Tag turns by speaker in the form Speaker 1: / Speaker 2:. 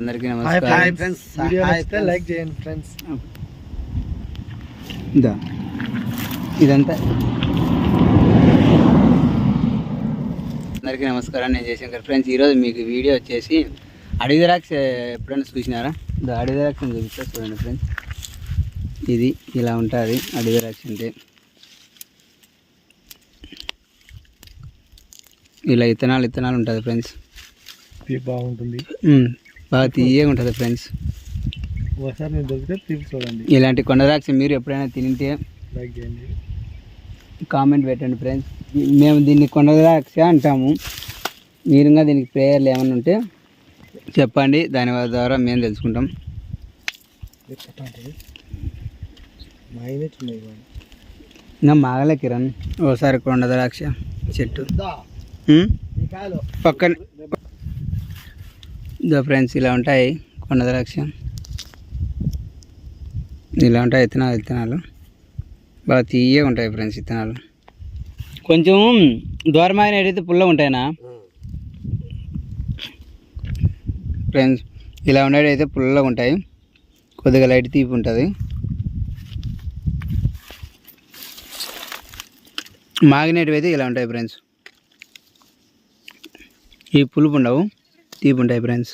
Speaker 1: అందరికీ
Speaker 2: హాయ్
Speaker 1: నమస్కారం.
Speaker 2: Friends video నచ్చితే లైక్ చేయండి ఫ్రెండ్స్
Speaker 1: ఇదా. ఇదంతా. అందరికీ నమస్కారం. నేను జయశంకర్. ఫ్రెండ్స్ ఈరోజు మీకు వీడియో వచ్చేసి అడవి ద్రాక్ష ఎప్పుడైనా చూసినారా? ఇదో అడవి ద్రాక్ష చూపిస్తా చూడండి ఫ్రెండ్స్ ఇది ఇలా ఉంటుంది. అడవి ద్రాక్ష అంటే. ఇలా ఇత్తనాలు ఇత్తనాలు ఉంటుంది ఫ్రెండ్స్
Speaker 2: బాగుంటుంది.
Speaker 1: బాగా తీయగా ఉంటుంది ఫ్రెండ్స్
Speaker 2: ఒకసారి మీరు దొరికితే తీపి చూడండి.
Speaker 1: ఇలాంటి కొండ ద్రాక్ష మీరు ఎప్పుడైనా తింటే
Speaker 2: లైక్ చేయండి.
Speaker 1: కామెంట్ పెట్టండి ఫ్రెండ్స్ మేము దీన్ని కొండ ద్రాక్ష అంటాము. మీరుగా దీనికి ప్రేయర్లు ఏమైనా ఉంటే చెప్పండి. దాని ద్వారా మేము తెలుసుకుంటాం. మాగలే కిరణ్. ఓసారి కొండ ద్రాక్ష చెట్టు. పక్కన ఇదో ఫ్రెండ్స్ ఇలా ఉంటాయి కొండ ద్రాక్ష ఇలా ఉంటాయి విత్తనాలు విత్తనాలు బాగా తీయగా ఉంటాయి ఫ్రెండ్స్ విత్తనాలు కొంచెం దూరమైన అయితే పుల్ల ఉంటాయినా ఫ్రెండ్స్ ఇలా ఉండేటైతే పుల్లగా ఉంటాయి. కొద్దిగా లైట్ తీపి ఉంటుంది. మాగినేటివి అయితే ఇలా ఉంటాయి ఫ్రెండ్స్. ఈ పులుపు ఉండవు. తీపి ఉంటాయి ఫ్రెండ్స్